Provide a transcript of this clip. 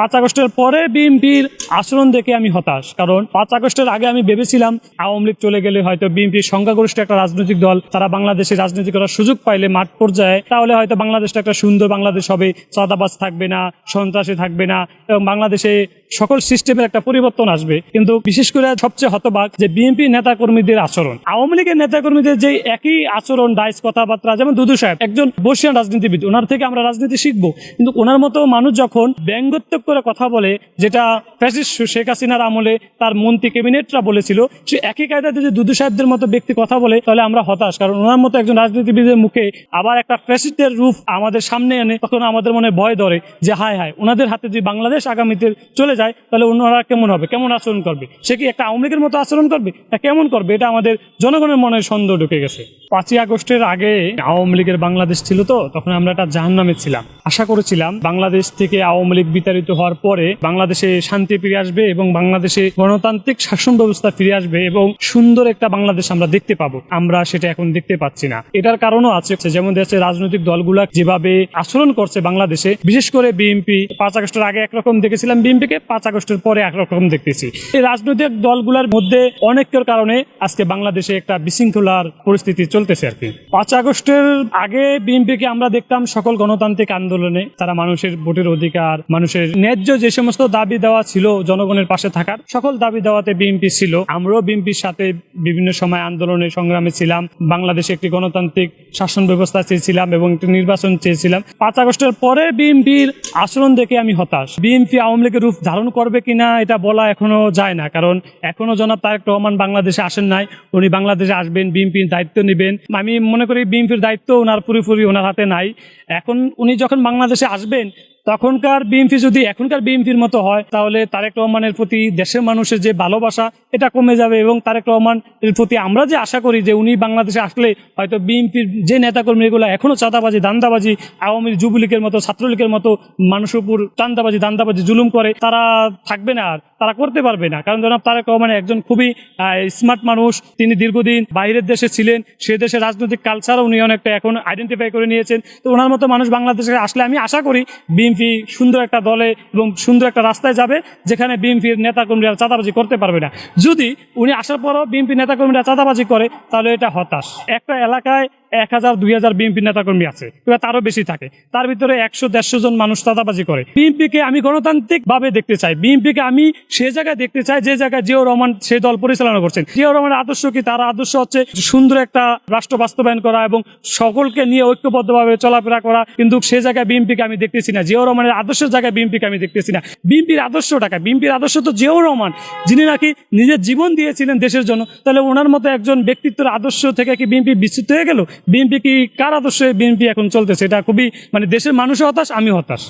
পাঁচ আগস্টের পরে বিএনপির আচরণ দেখে আমি হতাশ। কারণ পাঁচ আগস্টের আগে আমি ভেবেছিলাম আওয়ামী লীগ চলে গেলে হয়তো বিএনপির সংখ্যাগরিষ্ঠ একটা রাজনৈতিক দল তারা বাংলাদেশে রাজনীতি করার সুযোগ পাইলে মাঠ পর্যায়ে, তাহলে হয়তো বাংলাদেশটা একটা সুন্দর বাংলাদেশ হবে, চাঁদাবাজ থাকবে না, সন্ত্রাসী থাকবে না এবং বাংলাদেশে সকল সিস্টেমের একটা পরিবর্তন আসবে। কিন্তু বিশেষ করে সবচেয়ে হতবাক যে বিএনপি নেতা কর্মীদের আচরণ। আওয়ামী লীগের নেতা কর্মীদের যে একই আচরণ, ডাইস কথাবার্তা, যেমন দুদু সাহেব, একজন বর্ষিয়ান রাজনীতিবিদ, ওনার থেকে আমরা রাজনীতি শিখব। কিন্তু ওনার মতো মানুষ যখন ব্যঙ্গোত্তক করে কথা বলে, যেটা ফ্যাসিস্ট শেখ হাসিনার আমলে তার মন্ত্রী ক্যাবিনেটরা বলেছিল, সে একই কায়দাতে যে দুদু সাহেবদের মতো ব্যক্তি কথা বলে, তাহলে আমরা হতাশ। কারণ ওনার মতো একজন রাজনীতিবিদের মুখে আবার একটা ফ্যাসিস্টের রূপ আমাদের সামনে এনে তখন আমাদের মনে ভয় ধরে যে, হায় হায়, ওনাদের হাতে যদি বাংলাদেশ আগামীতে চলে যায়, তাহলে ওনারা কেমন হবে? কেমন আচরণ করবে? সে কি একটা আওয়ামী লীগের মতো আচরণ করবে? না কেমন করবে? এটা আমাদের জনগণের মনে সন্দেহ ঢুকে গেছে। পাঁচই আগস্টের আগে আওয়ামী লীগের বাংলাদেশ ছিল তো, তখন আমরা একটা জাহান্নামে ছিলাম। আশা করেছিলাম বাংলাদেশ থেকে আওয়ামী লীগ বিতাড়িত হওয়ার পরে বাংলাদেশে শান্তি ফিরে আসবে এবং বাংলাদেশে গণতান্ত্রিক শাসন ব্যবস্থা ফিরে আসবে এবং সুন্দর একটা বাংলাদেশ আমরা দেখতে পাবো। আমরা সেটা এখন দেখতে পাচ্ছি না। এটার কারণও আছে যেমন দেশে রাজনৈতিক দলগুলা যেভাবে আচরণ করছে বাংলাদেশে, বিশেষ করে বিএনপি পাঁচ আগস্টের আগে একরকম দেখেছিলাম বিএনপিকে পাঁচ আগস্টের পরে একরকম দেখতেছি। এই রাজনৈতিক দলগুলোর মধ্যে অনেকের কারণে আজকে বাংলাদেশে একটা বিশৃঙ্খলার পরিস্থিতি চলতেছে আর কি। পাঁচ আগস্টের আগে বিএনপিকে আমরা দেখতাম সকল গণতান্ত্রিক আন্দোলনে, তারা মানুষের ভোটের অধিকার, মানুষের ন্যায্য যে সমস্ত দাবি দেওয়া ছিল জনগণের পাশে থাকার, সকল দাবি দেওয়াতে বিএনপি ছিল। আমরাও বিএনপির সাথে বিভিন্ন সময় আন্দোলনে সংগ্রামে ছিলাম, বাংলাদেশে একটি গণতান্ত্রিক শাসন ব্যবস্থা চেয়েছিলাম এবং একটি নির্বাচন চেয়েছিলাম। পাঁচ আগস্টের পরে বিএনপির আচরণ দেখে আমি হতাশ। বিএনপি আওয়ামী লীগের রূপ ধারণ করবে কিনা এটা বলা এখনও যায় না, কারণ এখনও জনাব তারেক রহমান বাংলাদেশে আসেন নাই, উনি বাংলাদেশে আসবেন, বিএনপির দায়িত্ব নেবেন। আমি মনে করি বিএনপির দায়িত্ব ওনার পুরোপুরি ওনার হাতে নাই। এখন উনি যখন বাংলাদেশে আসবেন তখনকার বিএনপি যদি এখনকার বিএনপির মতো হয়, তাহলে তারেক রহমানের প্রতি দেশের মানুষের যে ভালোবাসা, এটা কমে যাবে এবং তারেক রহমানের প্রতি আমরা যে আশা করি যে উনি বাংলাদেশে আসলে হয়তো বিএনপির যে নেতাকর্মীগুলো এখনও চাঁদাবাজি, দান্দাবাজি, আওয়ামী যুবলীগের মতো, ছাত্রলীগের মতো মানুষের উপর চান্দাবাজি দান্দাবাজি জুলুম করে, তারা থাকবে না আর। তারা করতে পারবে না। কারণ জনাব তারেক রহমান একজন খুবই স্মার্ট মানুষ। তিনি দীর্ঘদিন বাইরের দেশে ছিলেন। সে দেশের রাজনৈতিক কালচারও উনি অনেকটা এখন আইডেন্টিফাই করে নিয়েছেন। তো ওনার মতো মানুষ বাংলাদেশে আসলে আমি আশা করি বিএনপি সুন্দর একটা দলে এবং সুন্দর একটা রাস্তায় যাবে, যেখানে বিএনপির নেতাকর্মীরা চাঁদাবাজি করতে পারবে না। যদি উনি আসার পরও বিএনপি নেতাকর্মীরা চাঁদাবাজি করে, তাহলে এটা হতাশ। একটা এলাকায় এক হাজার, দুই হাজার বিএনপি নেতাকর্মী আছে। তারও বেশি থাকে। তার ভিতরে একশো, দেড়শো জন মানুষ চাঁদাবাজি করে। বিএনপিকে আমি গণতান্ত্রিক ভাবে দেখতে চাই। বিএনপিকে আমি সে জায়গায় দেখতে চাই, যে জায়গায় জিয়াউর রহমান সেই দল পরিচালনা করছেন। জিয়াউর রহমানের আদর্শ কি? তার আদর্শ হচ্ছে সুন্দর একটা রাষ্ট্র বাস্তবায়ন করা এবং সকলকে নিয়ে ঐক্যবদ্ধভাবে চলাফেরা করা। কিন্তু সে জায়গায় বিএনপিকে আমি দেখতেছি না। জিয়াউর রহমানের আদর্শের জায়গায় বিএনপিকে আমি দেখতেছি না। বিএনপির আদর্শ টাকা বিএনপির আদর্শ তো জিয়াউর রহমান। যিনি নাকি নিজের জীবন দিয়েছিলেন দেশের জন্য। তাহলে ওনার মতো একজন ব্যক্তিত্বের আদর্শ থেকে কি বিএনপি বিস্তৃত হয়ে গেল? বিএনপি কি কার আদর্শে বিএনপি এখন চলতেছে? এটা খুবই মানে দেশের মানুষও হতাশ আমি হতাশ।